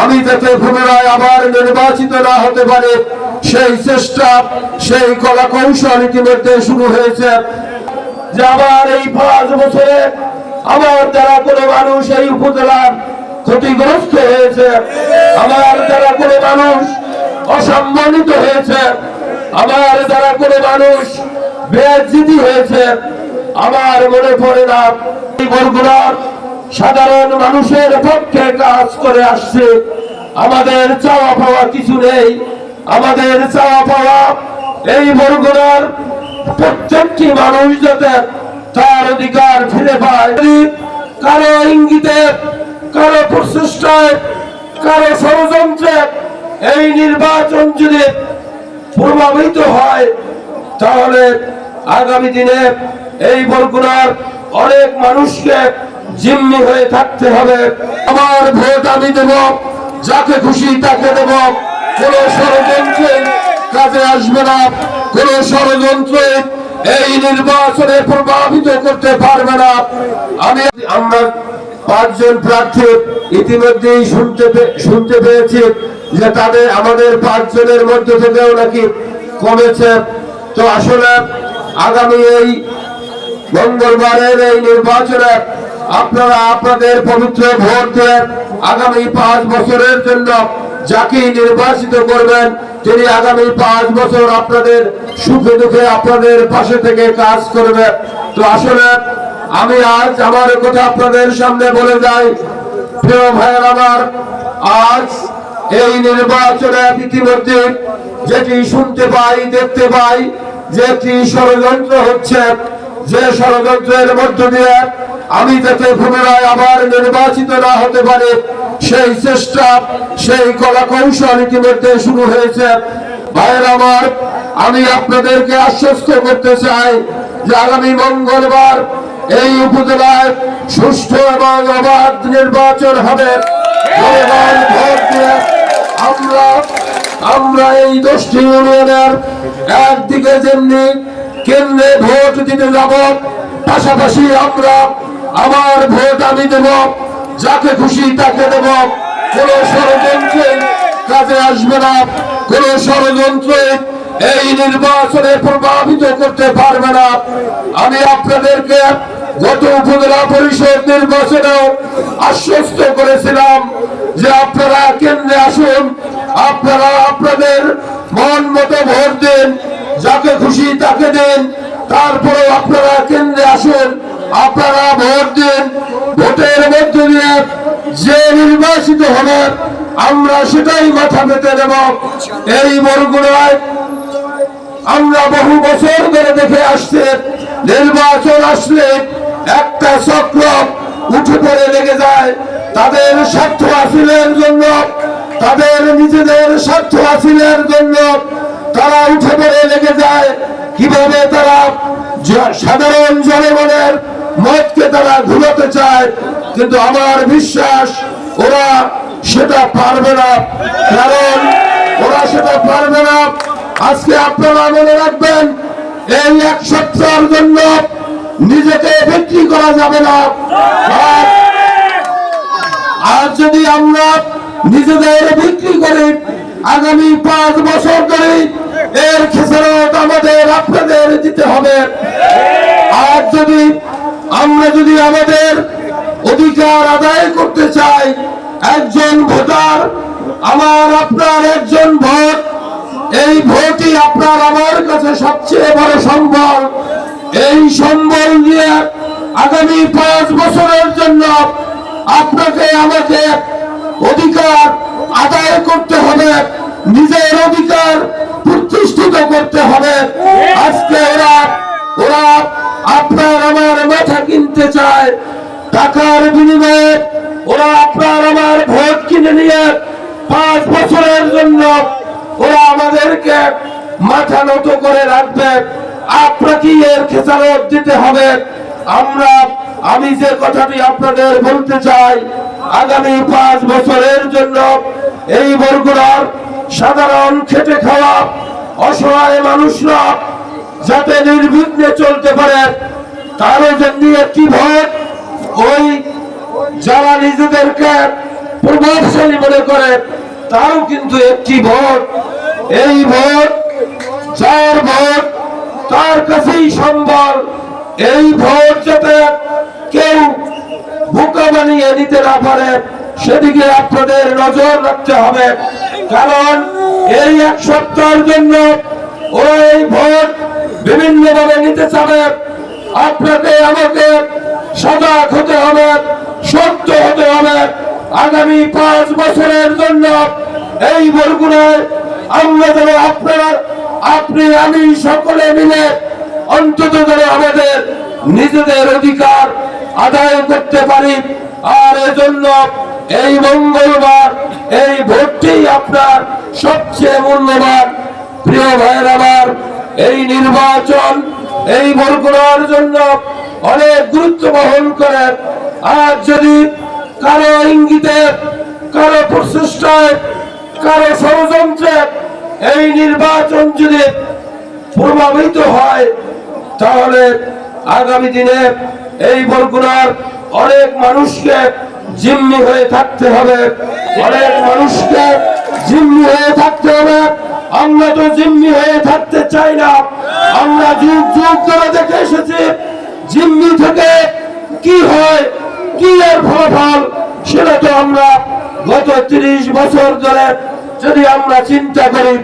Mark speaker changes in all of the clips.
Speaker 1: আমি যাতে পুনরায় আবার নির্বাচিত না হতে পারে, সেই চেষ্টা, সেই কলা কৌশল ইতিমধ্যে শুরু হয়েছে। যে আবার এই পাঁচ বছরে আমার দ্বারা কোনো মানুষ এই উপজেলার ক্ষতিগ্রস্ত হয়েছে আমার দ্বারা কোনো মানুষ অসম্মানিত হয়েছে আমার যারা কোনো মানুষ বেজিতি হয়েছে আমার মনে পড়ে না। বরগুনার সাধারণ মানুষের পক্ষে কাজ করে আসছে। আমাদের চাওয়া পাওয়া কিছু নেই। আমাদের চাওয়া পাওয়া এই বরগুনার প্রত্যেকটি মানুষ যাতে তার অধিকার ফিরে পায়। কারও ইঙ্গিতে, কারও প্রচেষ্টায়, কারও ষড়যন্ত্রে এই নির্বাচন যদি প্রভাবিত হয়, তাহলে আগামী দিনে এই বরগুনার অনেক মানুষকে জিম্মি হয়ে থাকতে হবে। আমার ভোট আমি দেব, যাকে খুশি তাকে দেব। কোন ষড়যন্ত্রে কাজে আসবে না, কোন ষড়যন্ত্রে এই নির্বাচনে প্রভাবিত করতে পারবে না। আমি, আমরা পাঁচজন প্রার্থী ইতিমধ্যেই শুনতে শুনতে পেয়েছি যে তাদের, আমাদের পাঁচজনের মধ্যে থেকেও নাকি কমেছে। তো আসলে আগামী এই মঙ্গলবারের এই নির্বাচনে আপনারা আপনাদের পবিত্র ভোট আগামী পাঁচ বছরের জন্য যাকে নির্বাচিত করবেন, তিনি আগামী পাঁচ বছর আপনাদের সুখে দুঃখে আপনাদের পাশে থেকে কাজ করবে। তো আসলে আমি আজ আমার কথা আপনাদের সামনে বলে যাই, প্রিয় ভাইয়ের আমার, আজ এই নির্বাচনে ইতিমধ্যে যেটি শুনতে পাই, দেখতে পাই যে একটি ষড়যন্ত্র হচ্ছে, যে ষড়যন্ত্রের মধ্য দিয়ে আমি যাতে পুনরায় আবার নির্বাচিত না হতে পারে, সেই চেষ্টা, সেই কলা কৌশল ইতিমধ্যে শুরু হয়েছে। ভাইয়ের আমার, আমি আপনাদেরকে আশ্বস্ত করতে চাই যে আগামী মঙ্গলবার এই উপজেলায় সুষ্ঠু এবং অবাধ নির্বাচন হবে। আমরা আমরা এই দশটি ইউনিয়নের একদিকে যেমনি কেন্দ্রে ভোট দিতে যাব, পাশাপাশি আমরা আমার ভোট আমি দেব, যাকে খুশি তাকে দেব। কোন ষড়যন্ত্রে কাজে আসবে না, কোন ষড়যন্ত্রে এই নির্বাচনে প্রভাবিত করতে পারবে না। আমি আপনাদেরকে গত উপজেলা পরিষদ নির্বাচনেও আশ্বস্ত করেছিলাম যে আপনারা কেন্দ্রে আসুন, আপনারা আপনাদের মন মতো ভোট দিন, যাকে খুশি তাকে দিন তারপরে আপনারা কেন্দ্রে আসুন, আপনারা ভোটের মধ্য দিয়ে যে নির্বাচিত হবে, আমরা সেটাই মাথা পেতে নেব এই বরগুড়ায় আমরা বহু বছর ধরে দেখে আসছে, নির্বাচন আসলে একটা চক্র উঠে পড়ে লেগে যায়। তাদের স্বার্থ হাসিলের জন্য, তাদের নিজেদের স্বার্থ হাসিলের জন্য তারা উঠে পড়ে লেগে যায়। কীভাবে তারা সাধারণ জনগণের মতকে তারা ঘুরাতে চায়, কিন্তু আমার বিশ্বাস ওরা সেটা পারবে না। কারণ ওরা সেটা পারবে না। আজকে আপনারা মনে রাখবেন, এই এক সপ্তাহের জন্য নিজেকে বিক্রি করা যাবে না। আর যদি আমরা নিজেদের বিক্রি করি, আগামী পাঁচ বছর ধরে এর খেসারত আমাদের আপনাদের দিতে হবে। আর যদি আমরা যদি আমাদের অধিকার আদায় করতে চাই, একজন ভোটার আমার, আপনার একজন ভোট, এই ভোটই আপনার আমার কাছে সবচেয়ে বড় সম্বল। এই সম্বল নিয়ে আগামী পাঁচ বছরের জন্য আপনাকে আমাকে অধিকার আদায় করতে হবে, নিজের অধিকার প্রতিষ্ঠিত করতে হবে। আজকে ওরা ওরা আপনার আমার মাথা কিনতে চায়, টাকার বিনিময়ে ওরা আপনার আমার ভোট কিনে নিয়ে পাঁচ বছরের জন্য ওরা আমাদেরকে মাথা নত করে রাখবে। আপনাকে এর খেসারত দিতে হবে। আমরা, আমি যে কথাটি আপনাদের বলতে চাই, আগামী পাঁচ বছরের জন্য এই বরগুড়ার সাধারণ খেটে খাওয়া অসহায় মানুষরা যাতে নির্বিঘ্নে চলতে পারে। তারও জন্য একটি ভোট ওই যারা নিজেদেরকে প্রভাবশালী মনে করে, তারও কিন্তু একটি ভোট এই ভোট যার ভোট তার কাছেই সম্বল। এই ভোট যাতে কেউ বোকা বানিয়ে নিতে না পারে, সেদিকে আপনাদের নজর রাখতে হবে। কারণ এই এক সপ্তাহের জন্য ওই ভোট বিভিন্ন ভাবে নিতে চাবে। আপনাকে, আমাকে সজাগ হতে হবে, সত্য হতে হবে। আগামী পাঁচ বছরের জন্য এই বরগুনায় আমরা যেন আপনার, আপনি, আমি সকলে মিলে অন্তত যেন আমাদের নিজেদের অধিকার আদায় করতে পারি। আর এজন্য এই মঙ্গলবার, এই ভোটটি আপনার সবচেয়ে মূল্যবান। প্রিয় ভাইয়ের আমার এই নির্বাচন, এই বরগুনার জন্য অনেক গুরুত্ব বহন করে। আর যদি কারও ইঙ্গিতে, কারও প্রচেষ্টায়, কারও ষড়যন্ত্রে এই নির্বাচন যদি প্রভাবিত হয়, তাহলে আগামী দিনে এই বরগুনার অনেক মানুষকে জিম্মি হয়ে থাকতে হবে। অনেক মানুষকে জিম্মি হয়ে থাকতে হবে। আমরা তো জিম্মি হয়ে থাকতে চাই না। আমরা যুগ যুগ ধরে দেখে এসেছি, জিম্মি থেকে কি হয়, কি এর ফলাফল, সেটা তো আমরা গত তিরিশ বছর ধরে যদি আমরা চিন্তা করি,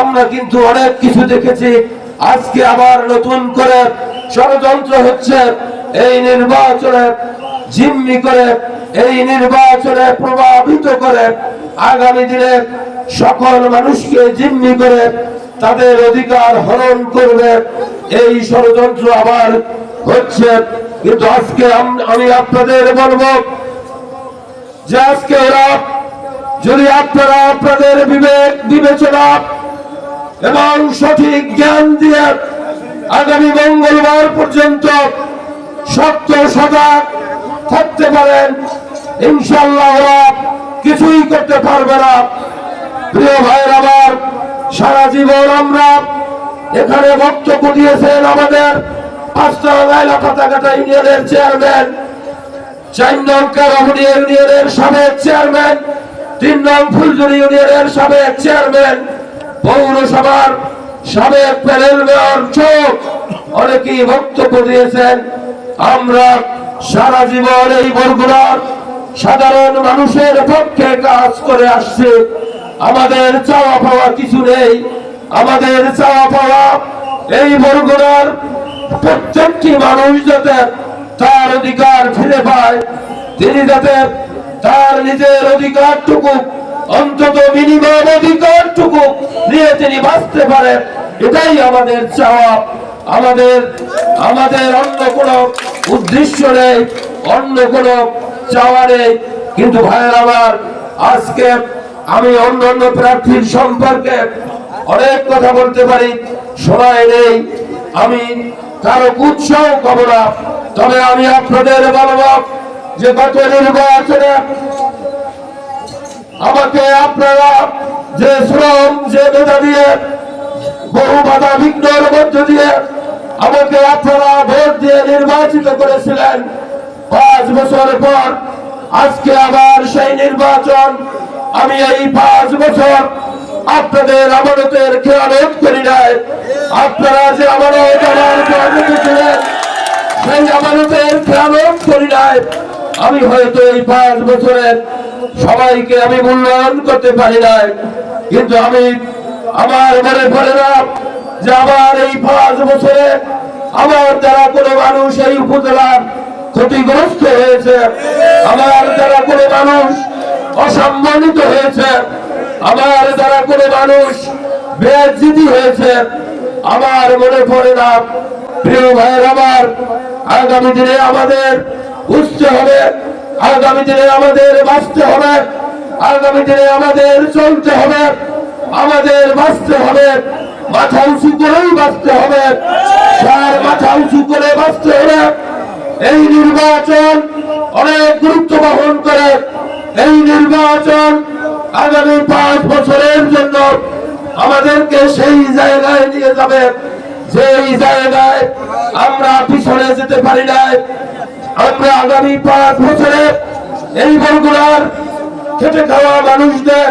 Speaker 1: আমরা কিন্তু অনেক কিছু দেখেছি। আজকে আবার নতুন করে ষড়যন্ত্র হচ্ছে এই নির্বাচনে, জিম্মি করে এই নির্বাচনে প্রভাবিত করে আগামী দিনে সকল মানুষকে জিম্মি করে তাদের অধিকার হরণ করবে। এই ষড়যন্ত্র আবার হচ্ছে। কিন্তু আজকে আমি আপনাদের বলব যে আজকে ওরা যদি আপনারা আপনাদের বিবেক বিবেচনা এবং সঠিক জ্ঞান দিয়ে আগামী মঙ্গলবার পর্যন্ত শক্ত সজাগ থাকতে পারেন ইনশাল্লাহ ওরা কিছুই করতে পারবে না। প্রিয় ভাইয়ের আমার, সারা জীবন আমরা এখানে বক্তব্য দিয়েছেন আমাদের পৌরসভার সাবেক চোখ। অনেকেই বক্তব্য দিয়েছেন, আমরা সারা জীবন এই বরগুনার সাধারণ মানুষের পক্ষে কাজ করে আসছি। আমাদের চাওয়া পাওয়া কিছু নেই। আমাদের চাওয়া পাওয়া এই বরগুনার প্রত্যেকটি মানুষ যাতে তার অধিকার ফিরে পায়, তিনি যাতে তার নিজের অধিকারটুকু, অন্তত মিনিমাম অধিকারটুকু নিয়ে তিনি বাঁচতে পারেন এটাই আমাদের চাওয়া। আমাদের আমাদের অন্য কোনো উদ্দেশ্য নেই, অন্য কোনো চাওয়া নেই। কিন্তু ভাইয়ের আমার আজকে আমি অন্য অন্য প্রার্থীর সম্পর্কে অনেক কথা বলতে পারি, সময় নেই। আমি কারও কুৎসাহ কব না। তবে আমি আপনাদের বলব যে গত নির্বাচনে আমাকে আপনারা যে শ্রম, যে মেধা দিয়ে, বহু বাধা বিঘ্নের মধ্য দিয়ে আমাকে আপনারা ভোট দিয়ে নির্বাচিত করেছিলেন। পাঁচ বছর পর আজকে আবার সেই নির্বাচন আমি এই পাঁচ বছর আপনাদের আমানতের খেয়ালত করি নাই। আপনারা যে আমানত আমার জন্মতে ছিলেন সেই আমানতের খেয়ালত করি নাই। আমি হয়তো এই পাঁচ বছরের সবাইকে আমি মূল্যায়ন করতে পারি নাই, কিন্তু আমি আমার মনে পড়ে না যে আমার এই পাঁচ বছরে আমার দ্বারা কোনো মানুষ এই উপজেলার ক্ষতিগ্রস্ত হয়েছে। আমার দ্বারা কোনো মানুষ অসম্মানিত হয়েছে। আমার দ্বারা কোনো মানুষ বেজিতি হয়েছে। আমার মনে পড়ে না। প্রিয় ভাইয়ের আমার, আগামী দিনে আমাদের বুঝতে হবে, আগামী দিনে আমাদের বাঁচতে হবে, আগামী দিনে আমাদের চলতে হবে, আমাদের বাঁচতে হবে, মাথা উঁচু করেই বাঁচতে হবে সার মাথা উঁচু করে বাঁচতে হবে। এই নির্বাচন অনেক গুরুত্ব বহন করে। এই নির্বাচন আগামী পাঁচ বছরের জন্য আমাদেরকে সেই জায়গায় নিয়ে যাবে। যেই জায়গায় আমরা পিছনে যেতে পারি নাই, আমরা আগামী পাঁচ বছরে এই বরগুনার খেটে খাওয়া মানুষদের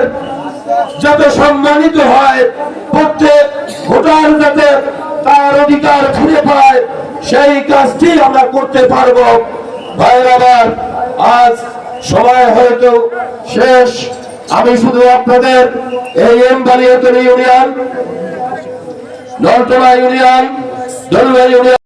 Speaker 1: যাতে সম্মানিত হয়, প্রত্যেক ভোটার যাতে তার অধিকার ফিরে পায়, সেই কাজটি আমরা করতে পারব। ভাইয়ের আবার আজ সময় হয়তো শেষ। আমি শুধু আপনাদের এই M Baliatali union Naltola union union